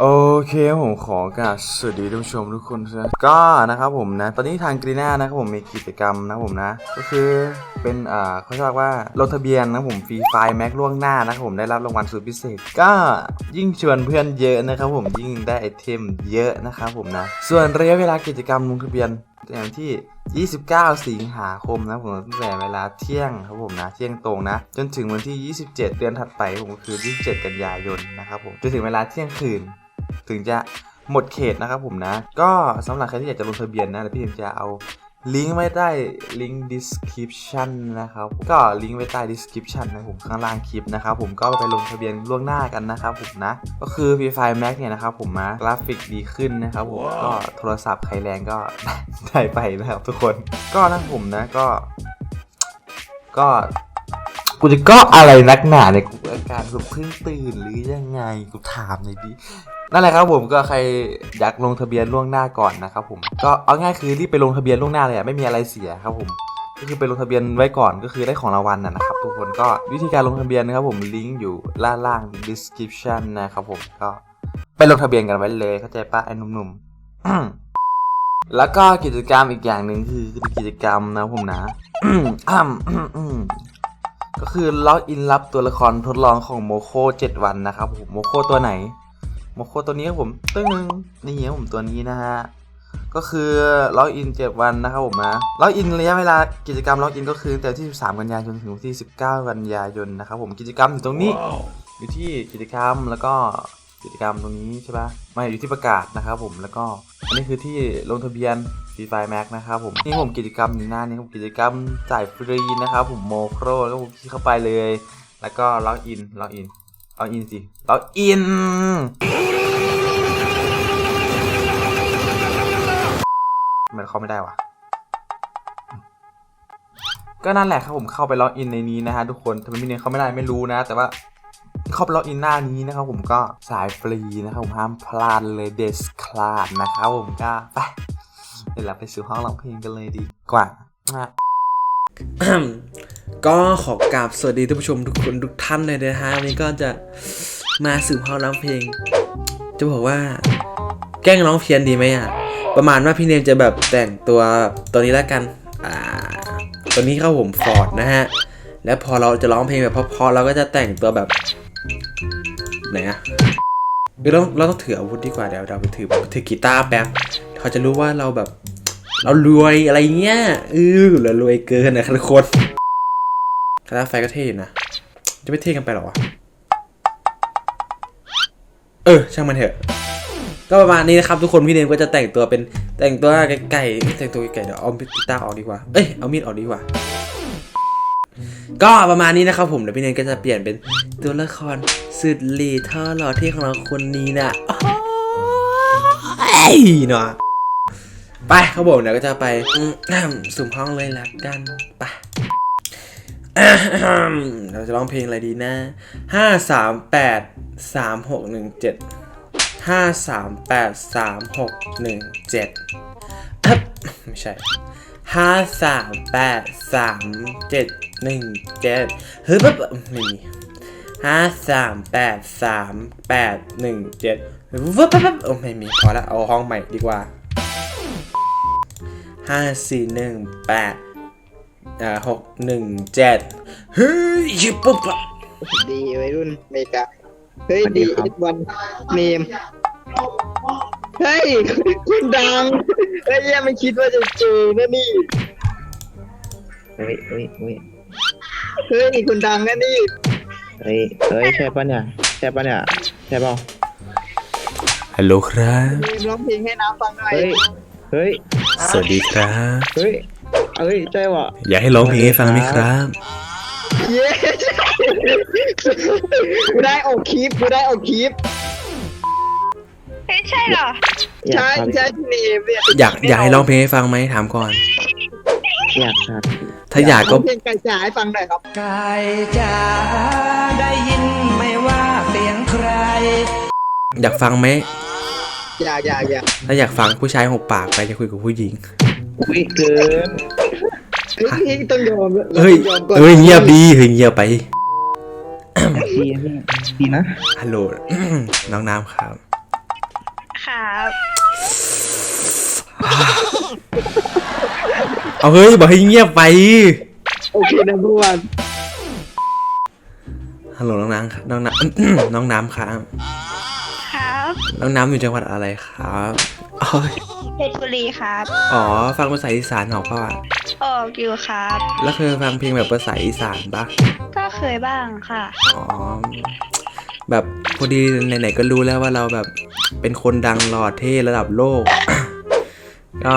โอเคผมขอกราบสวัสดีท่านผู้ชมทุกคนนะก็นะครับผมนะ ตอนนี้ทางกรีน่านะครับผมมีกิจกรรมนะครับผมนะ ก็คือเป็นอ่าเขาเรียกว่าลงทะเบียนนะครับผมฟรีไฟล์แม็กล่วงหน้านะครับผมได้รับรางวัลสุดพิเศษ ก็ยิ่งชวนเพื่อนเยอะนะครับผมยิ่งได้ไอเทมเยอะนะครับผมนะ ส่วนระยะเวลากิจกรรมลงทะเบียนอย่างที่ 29 สิงหาคมนะผมตั้งแต่เวลาเที่ยงครับผมนะเที่ยงตรงนะ จนถึงวันที่ 27 เดือนถัดไปผมก็คือ 27 กันยายนนะครับผมจนถึงเวลาเที่ยงคืน ถึงจะหมดเขตนะครับผมนะ ก็สำหรับใครที่อยากจะลงทะเบียนนะเดี๋ยวพี่เอ็มจะเอาลิงก์ไว้ใต้ลิงก์ description นะครับ ก็ลิงก์ไว้ใต้ description นะผมข้างล่างคลิปนะครับผมก็ไปลงทะเบียนล่วงหน้ากันนะครับผมนะ ก็คือ Free Fire Max เนี่ยนะครับผมมากราฟิกดีขึ้นนะครับผมก็โทรศัพท์ใครแรงก็ได้ไปนะครับทุกคนก็นะผมนะก็ ก็กูจะก็อะไรนักหนาเนี่ยกูอาการกูเพิ่งตื่นหรือยังไงกูถามหน่อยดิ นั่นแหละครับผมก็ใครอยากลงทะเบียนล่วงหน้าก่อนนะครับผมก็เอาง่ายคือรีบไปลงทะเบียนล่วงหน้าเลยอะไม่มีอะไรเสียครับผมก็คือไปลงทะเบียนไว้ก่อนก็คือได้ของรางวัลนะนะครับ ทุกคนก็วิธีการลงทะเบียนนะครับผมลิงก์อยู่ล่างล่าง description นะครับผมก็ไปลงทะเบียนกันไว้เลยเข้าใจปะไอ้หนุ่มๆแล้วก็กิจกรรมอีกอย่างหนึ่งคือกิจกรรมนะผมนะก็คือล็อกอินรับตัวละครทดลองของโมโค7วันนะครับผมโมโคตัวไหน โมโคตัวนี้ครับผมตึ้งนี่ครับผมตัวนี้นะฮะก็คือล็อกอิน7วันนะครับผมนะล็อกอินระยะเวลากิจกรรมล็อกอินก็คือตั้งแต่ที่ 13 กันยายนถึงที่ 19 กันยายนนะครับผมกิจกรรมอยู่ตรงนี้อยู่ที่กิจกรรมแล้วก็กิจกรรมตรงนี้ใช่ปะไม่อยู่ที่ประกาศนะครับผมแล้วก็อันนี้คือที่ลงทะเบียนฟรีไฟแม็กนะครับผมนี่ผมกิจกรรมอยู่หน้านี้ผมกิจกรรมจ่ายฟรีนะครับผมโมโครแล้วผมคลิกเข้าไปเลย แล้วก็ล็อกอินล็อกอิน ล็อกอินสิล็อกอิน มันเข้าไม่ได้วะก็นั่นแหละครับผมเข้าไปล็อกอินในนี้นะฮะทุกคนทำไมพี่เนยเข้าไม่ได้ไม่รู้นะ แต่ว่าเข้าไปล็อกอินหน้านี้นะครับผมก็สายฟรีนะครับผมห้ามพลาดเลยเดสคลาดนะครับผมก็ไปเดี๋ยวเราไปสู่ห้องร้องเพลงกันเลยดีกว่านะ ก็ขอกราบสวัสดีท่านผู้ชมทุกคนทุกท่านเลยนะฮะวันนี้ก็จะมาสืบห้องร้องเพลง จะบอกว่า แกล้งร้องเพี้ยนดีไหมอะ ประมาณว่าพี่เนมจะแบบแต่งตัวตัวนี้แล้วกันอ่าตัวนี้เข้าผมฟอร์ดนะฮะ แล้วพอเราจะร้องเพลงแบบเพราะๆเราก็จะแต่งตัวแบบไหนอะเราเราต้องถืออาวุธดีกว่าเดี๋ยวเราไปถือถือกีตาร์แป๊บเขาจะรู้ว่าเราแบบ เรารวยอะไรเงี้ยเออเรารวยเกินนะทุกคน คาราไฟก็เท่นะ จะไม่เท่กันไปหรอวะ เออ ช่างมันเถอะ ก็ประมาณนี้นะครับทุกคนพี่เนมก็จะแต่งตัวเป็นแต่งตัวไก่แต่งตัวไก่เดี๋ยวเอากีตาร์ออกดีกว่า เอ้ย เอามีดออกดีกว่า ก็ประมาณนี้นะครับผมเดี๋ยวพี่เนมก็จะเปลี่ยนเป็นตัวละครสุดหลีท่อหล่อเท่ของเราคนนี้นะโอ้ยเนาะไปครับผมเดี๋ยวก็จะไปสุ่มห้องเลยละกันไป เราจะร้องเพลงอะไรดีนะห้าสามแปดสามหกหนึ่งเจ็ดห้าสามแปดสามหกหนึ่งเจ็ดไม่ใช่ห้าสามแปดสามเจ็ดหนึ่งเจ็ดเฮ้ยปั๊บไม่มีห้าสามแปดสามแปดหนึ่งเจ็ดวับปั๊บโอ้ไม่มีพอละเอาห้องใหม่ดีกว่าห้าสี่หนึ่งแปด อ่าหกหนึ่งเจ็ดเฮ้ยยิบปุ๊บอะดีวัยรุ่นอเมริกาเฮ้ยดีเอ็ดวันเมมเฮ้ยคุณดังเฮ้ยยังไม่คิดว่าจะเจอนะนี่เฮ้ยเฮ้ยเฮ้ยเฮ้ยคุณดังนะนี่เฮ้ยเฮ้ยใช่ปะเนี่ยใช่ปะเนี่ยใช่ปะฮัลโหลครับเมมร้องเพลงให้น้ำฟังหน่อยเฮ้ยเฮ้ยสวัสดีครับเฮ้ย เฮ้ยใช่วะอยากให้ร้องเพลงให้ฟังไหมครับ เย้กูได้ออกคลิปกูได้ออกคลิปเฮ้ยใช่เหรอใช่ครับใช่ที่เมมเนี่ยอยากอยากให้ร้องเพลงให้ฟังไหมถามก่อน อยากครับถ้าอยากก็ร้องเพลงไก่จ๋าให้ฟังหน่อยครับไก่จ๋าได้ยินไหม่ว่าเสียงใคร อยากฟังไหม อย่าอย่าอย่าถ้าอยากฟังผู้ชายหกปากไปจะคุยกับผู้หญิง อุ้ยเกินเฮ้ยพี่ต้องยอมเฮ้ยต้ยอมก่อนเฮ้ยเงียบดีเฮ้ยเงียบไปดีนะดีนะฮัลโหลน้องน้ำครับ ครับเอาเฮ้ยบอกให้เงียบไป โอเคนะเมื่อวานฮัลโหลน้องน้ำครับน้องน้ำน้องน้ำครับ ครับ น้องน้ำอยู่จังหวัดอะไรครับโอ้ย เพชรบุรีครับอ๋อ ฟังภาษาอีสานออกป่ะออกอยู่ครับ แล้วเคยฟังเพลงแบบภาษาอีสานปะก็เคยบ้างค่ะ อ๋อ แบบพอดีไหนๆก็รู้แล้วว่าเราแบบเป็นคนดังหล่อเท่ระดับโลก ก็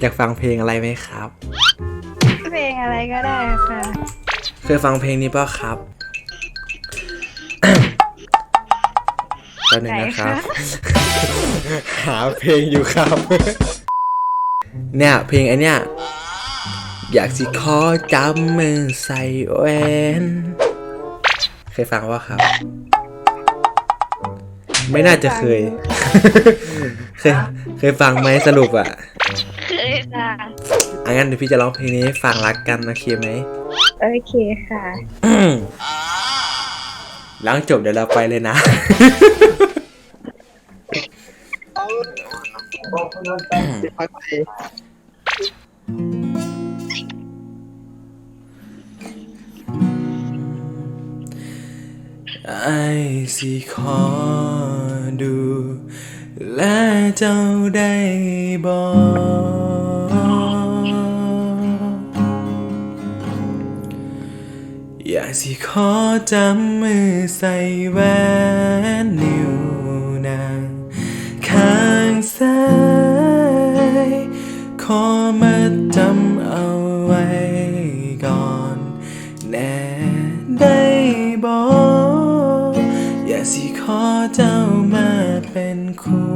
อยากฟังเพลงอะไรไหมครับ เพลงอะไรก็ได้ค่ะ เคยฟังเพลงนี้ป่ะครับ ป๊บนึงนะครับ หาเพลงอยู่ครับ เนี่ยเพลงไอเนี้ยอยากสิขอจำมือใส่แหวนเคยฟังว่าครับ ไม่น่าจะเคย เคย เคยฟังไหมสรุปอะ เคยค่ะอังั้นเดี๋ยวพี่จะร้องเพลงนี้ให้ฟังรักกันโอเคไหม โอเคค่ะ หลังจบเดี๋ยวเราไปเลยนะพักไปไอสิขอดู และเจ้าได้บอก สิขอจำมือใส่แหวนนิ้วนางข้างซ้าย ขอมาจำเอาไว้ก่อนแน่ได้บอกอย่าสิขอเจ้ามาเป็นคู่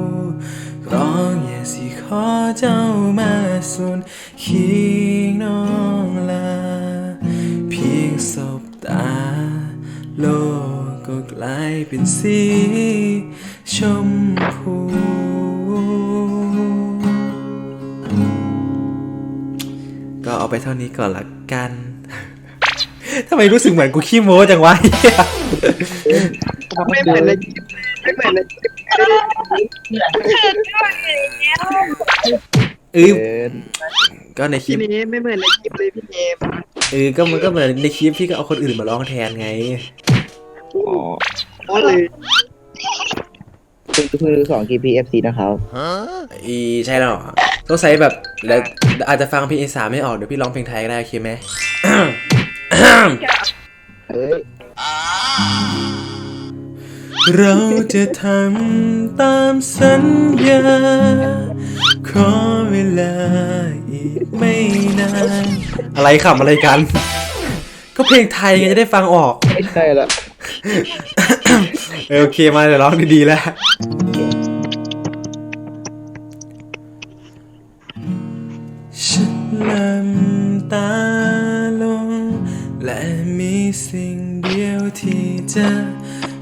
ร้องอย่าสิขอเจ้ามาสุนเคีงน้องลาเพียงสบ โลกก็กลายเป็นสีชมพูก็เอาไปเท่านี้ก่อนละกันทำไมรู้สึกเหมือนกูขี้โม้จังวะไม่เหมือนในคลิปไม่เหมือนในคลิปเออเกินก็ในคลิพี่ปเนมไม่เหมือนในคลิปเลยพี่เนม เออ ก็มันก็เหมือนในคลิปพี่ก็เอาคนอื่นมาร้องแทนไง อ๋อเพราะเลยคุณคือสอง GPFC นะครับ อีใช่หรอต้องใช้แบบแล้วอาจจะฟังเพลงอีสานไม่ออกเดี๋ยวพี่ร้องเพลงไทยก็ได้โอเคไหม เฮ้ย เราจะทำตามสัญญาข อเวลาอีกไม่นานอะไรขำอะไรกัน ก็เพลงไทยไงจะได้ฟังออก ไม่ใช่ละเออโอเคมาเดี๋ยวร้องดีๆแล้ว ฉันลืมตาลง และมีสิ่งเดียวที่จะ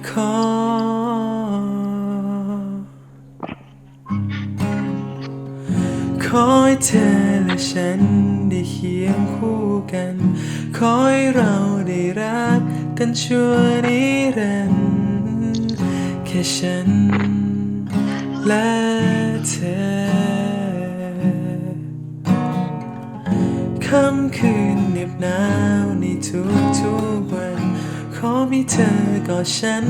ขอ เธอและฉันได้เคียงคู่กัน ขอให้เราได้รักกันชั่วนิรันดร์แค่ฉันและเธอค่ำคืนเหน็บหนาวในทุกทุกๆวัน ขอมีเธอกอดฉัน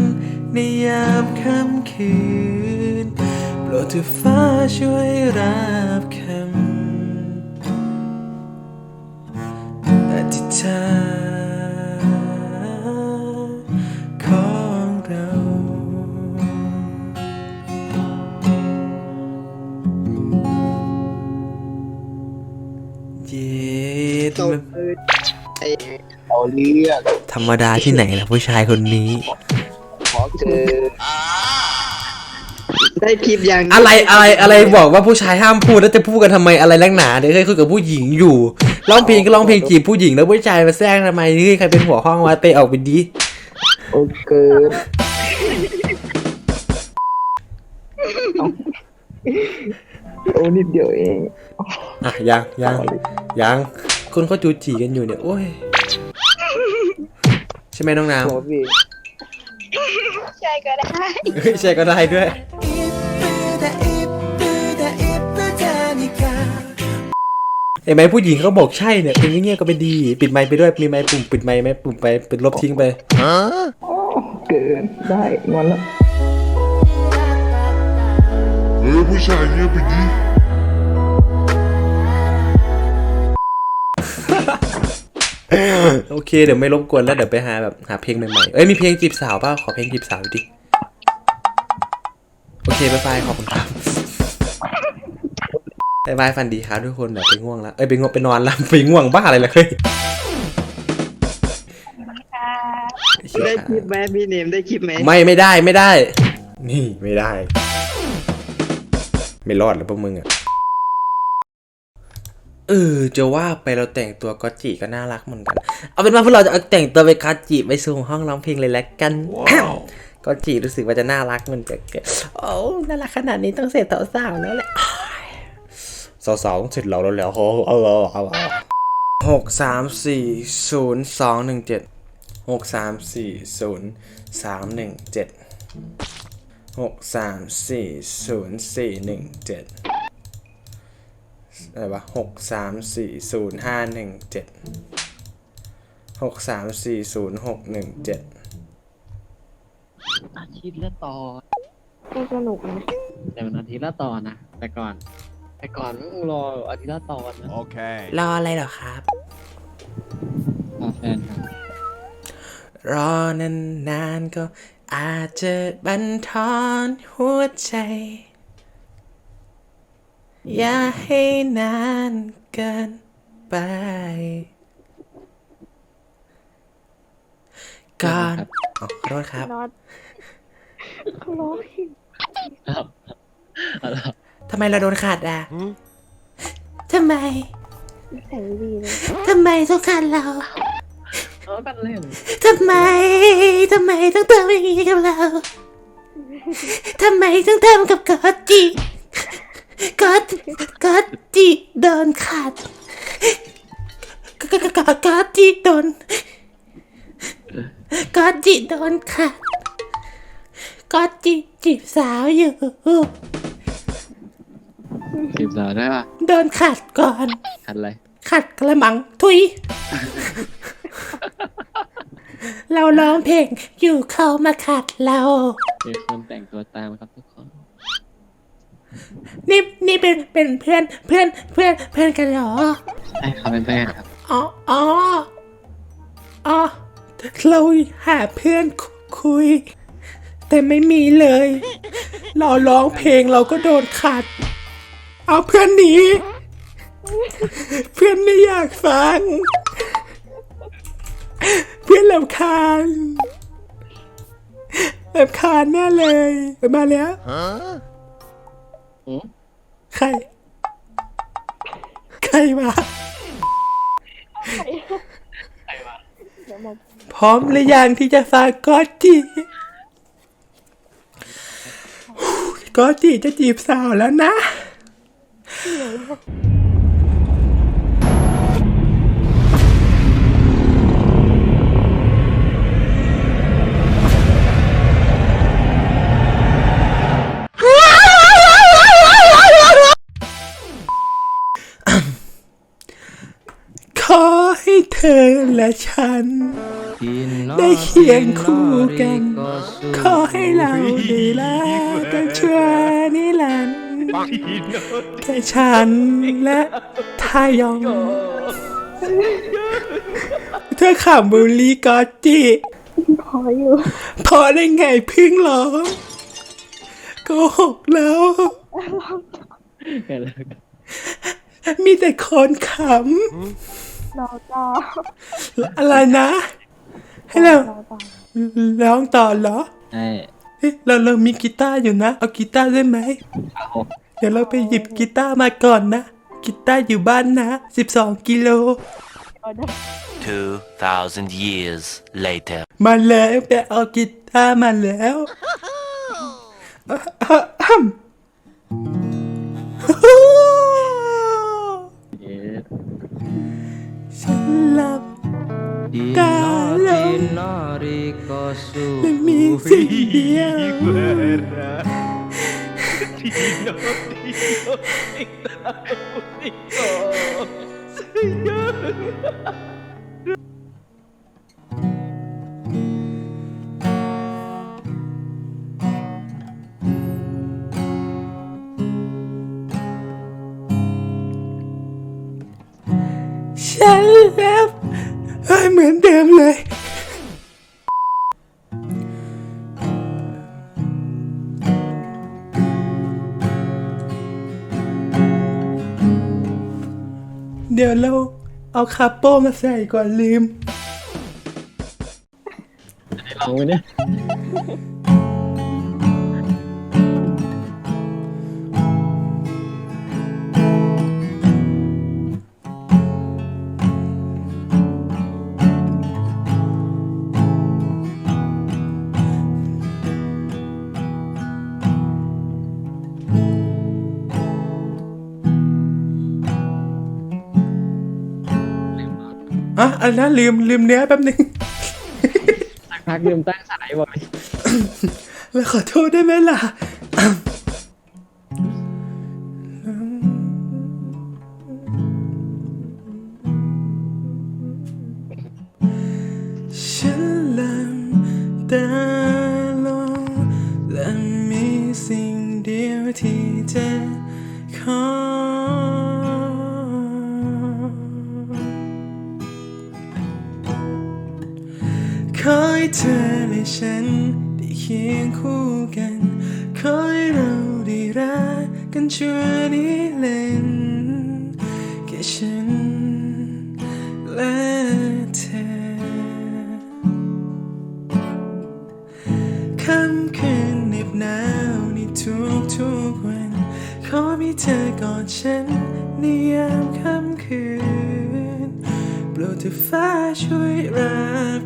ในยามค่ำคืน โปรดเธอฟ้าช่วยรับคำ อธิษฐานของเรา เย็ดเรามันคือไอ้เอาเรื่องธรรมดาที่ไหนล่ะผู้ชายคนนี้ ขอเจอ ได้คลิปยังอะไรอะไรอะไรบอกว่าผู้ชายห้ามพูดแล้วจะพูดกันทำไมอะไรแรงหนาเดี๋ยวเคยคุยกับผู้หญิงอยู่ร้องเพลงก็ร้องเพลงจีบผู้หญิงแล้วผู้ชายมาแซงทำไมเฮ้ยใครเป็นหัวห้องวะเตะออกไปดีโอ้เกินโอ้นิดเดียวเองอะยังยังยังคนเขาจูจีกันอยู่เนี่ยโอ้ยใช่ไหมน้องน้โอ้พี่ใช่ก็ได้ำเฮ้ยใช่ก็ได้ด้วย เห็นไหมผู้หญิงเขาบอกใช่เนี่ยเป็นเงียบๆก็ไม่ดี ปิดไมค์ไปด้วยมีไมค์ปุ่มปิดไมค์ไหมปุ่มไปปิดลบทิ้งไปเกินได้งอนแล้วเออผู้ชายเงียบไปดิโอเคเดี๋ยวไม่รบกวนแล้วเดี๋ยวไปหาแบบหาเพลงใหม่ๆเอ้ยมีเพลงจีบสาวเปล่าขอเพลงจีบสาวดิโอเคบ๊ายบายขอบคุณครับ บ๊ายบายฟันดีครับทุกคนเดี๋ยวไปง่วงแล้วเอ้ยไปง่วงไปนอนแล้วไปง่วงบ้าอะไรล่ะเฮ้ยได้คลิปไหมพี่เนมได้คลิปไหมไม่ไม่ได้ไม่ได้ นี่ไม่ได้ ไม่รอดแล้วพวกมึงอะเออจะว่าไปเราแต่งตัวก็จิก็น่ารักเหมือนกัน เอาเป็นว่าพวกเราจะเอาแต่งตัวไปคาจิไปสู่ห้องร้องเพลงเลยแล้วกันก็จิรู้สึกว่าจะน่ารักเหมันจะเกิดโอ้น่ารักขนาดนี้ต้องเสร็จสาวๆแล้วแหละ สาวๆต้องเสร็จเราแล้วแล้วเอาเอาเอาเอาเอาหกสามสี่ศูนย์สองหนึ่งเจ็ดหกสามสี่ศูนย์สามหนึ่งเจ็ดหกสามสี่ศูนย์สี่หนึ่งเจ็ดอะไรวะหกสามสี่ศูนย์ห้าหนึ่งเจ็ดหกสามสี่ศูนย์หกหนึ่งเจ็ดอาทิตย์ละตอนก็สนุกนะแต่มันอาทิตย์ละตอนนะ แต่ก่อน แต่ก่อนมึงรออาทิตย์ละตอนนะรออะไรเหรอครับรอแฟนครับรอนานๆก็อาจจะบันทอนหัวใจ อย่าให้นานเกินไป ก่อนอ๋อขอโทษครับนอตร้อง ครับเอาล่ะทำไมเราโดนขาดอะทำไมใส่ดีเลยทำไมต้องขาดเรา เอากันเล่นทำไม ทำไมต้องทำอย่างนี้กับเรา ทำไมต้องทำกับกอตจิกอตกอตจิโดนขาดกกกกกอตจิโดนกอตจิโดนขาดกอตจิจีบสาวอยู่ จีบสาวได้ป่ะโดนขาดก่อนทันอะไร ขัดกระมังทุย เราร้องเพลงอยู่เขามาขัดเรา มีคนแต่งตัวตามครับทุกคน นี่นี่เป็นเป็นเพื่อนเพื่อนเพื่อนเพื่อนกันเหรอ ใช่ครับเป็นแฟนครับอ๋ออ๋ออ๋อเราหาเพื่อนคุคุย แต่ไม่มีเลย เราร้องเพลงเราก็โดนขัด เอาเพื่อนหนีเพื่อนไม่อยากฟัง เพื่อนลำคาญลำคาญแน่เลยมาแล้วอืมใคร ใครมาพร้อมหรือยังที่จะฟังกอตจีกอตจีจะจีบสาวแล้วนะ ขอให้เธอและฉัน ได้เคียงคู่กัน ขอให้เราได้รักกันชั่วนิรันดร์ แค่ฉันและทายอง เธอขำบุลีกอตจิพออยู่ พอได้ไงเพึ่งร้องโกหกแล้วเกิดอะไรกันมีแต่คนขรอต่อำอะไรนะ ให้เรารอต่อร้องต่อเหรอใช่เฮ้ยเราเรามีกีตาร์อยู่นะ เอากีตาร์ได้ไหมเอา เดี๋ยวเราไปหยิบกีตาร์มาก่อนนะ กีตาร์อยู่บ้านนะ 12 กิโล 2,000 years later. มาแล้วไปเอากีตาร์มาแล้วเอ๊ะฉันหลับตาลงไม่มีสิ่งเดียว เฉันแล้วเฮ้ยเเดี๋ยวเราเอาคาโป้มาใส่ก่อนลืม เอาไว้เนี่ย อะอันนั้นลืมลืมเนื้อแป๊บนึงสักพักลืมตั้งสายบ่อย แล้วขอโทษได้ไหมล่ะ คียงคู่กันขอให้เราได้รักกันชั่วนิรันดร์แค่ฉันและเธอค่ำคืนเหน็บหนาวในทุกทุกวัน ขอมีเธอกอดฉันในยามค่ำคืนโปรดเธอฟ้าช่วยรับ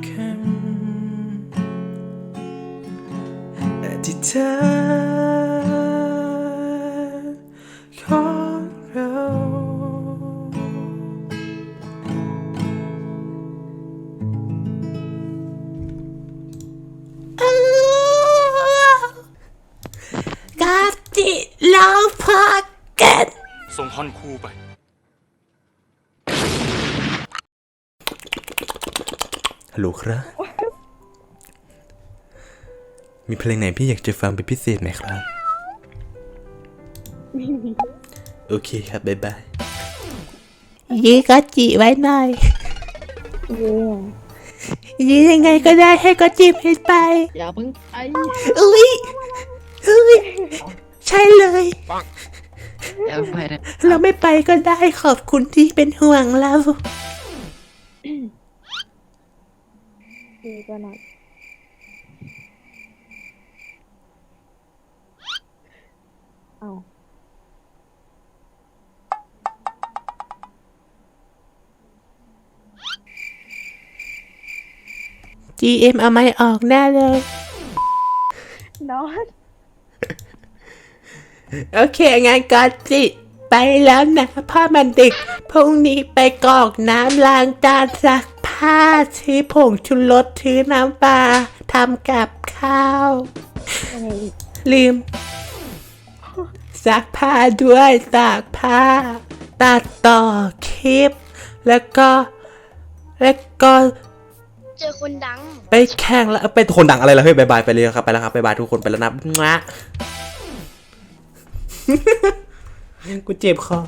คำอธิษฐานของเรากาติเราพักกันส่งฮอนคูไป ฮัลโหลครับ มีเพลงไหนพี่อยากจะฟังเป็นพิเศษไหมครับไม่มีโอเคครับบ๊ายบายยีก็จีไว้หน่อยเย่ยียังไงก็ได้ให้ก็จีบให้ไป อย่าเพิ่งไปอุ้ยอุ้ยใช่เลย อย่าเพิ่งไปนะเราไม่ไปก็ได้ขอบคุณที่เป็นห่วงเราเย่ก็หน่อย เอา GM เอาไม่ออกแน่เลย นอน โอเคงั้นก็จิไปแล้วนะพ่อมันดึกพรุ่งนี้ไปกรอกน้ำล้างจานซักผ้าซื้อผงชูรสซื้อน้ำปลาทำกับข้าวยังไงอีก ลืม ซักผ้าด้วยตากผ้า ตัดต่อคลิป แล้วก็แล้วก็เจอคนดัง ไปแข่งแล้วเป็นคนดังอะไรแล้วเฮ้ยบายบายไปเลยครับไปแล้วครับบายบายทุกคนไปแล้วนะงะกูเจ็บคอ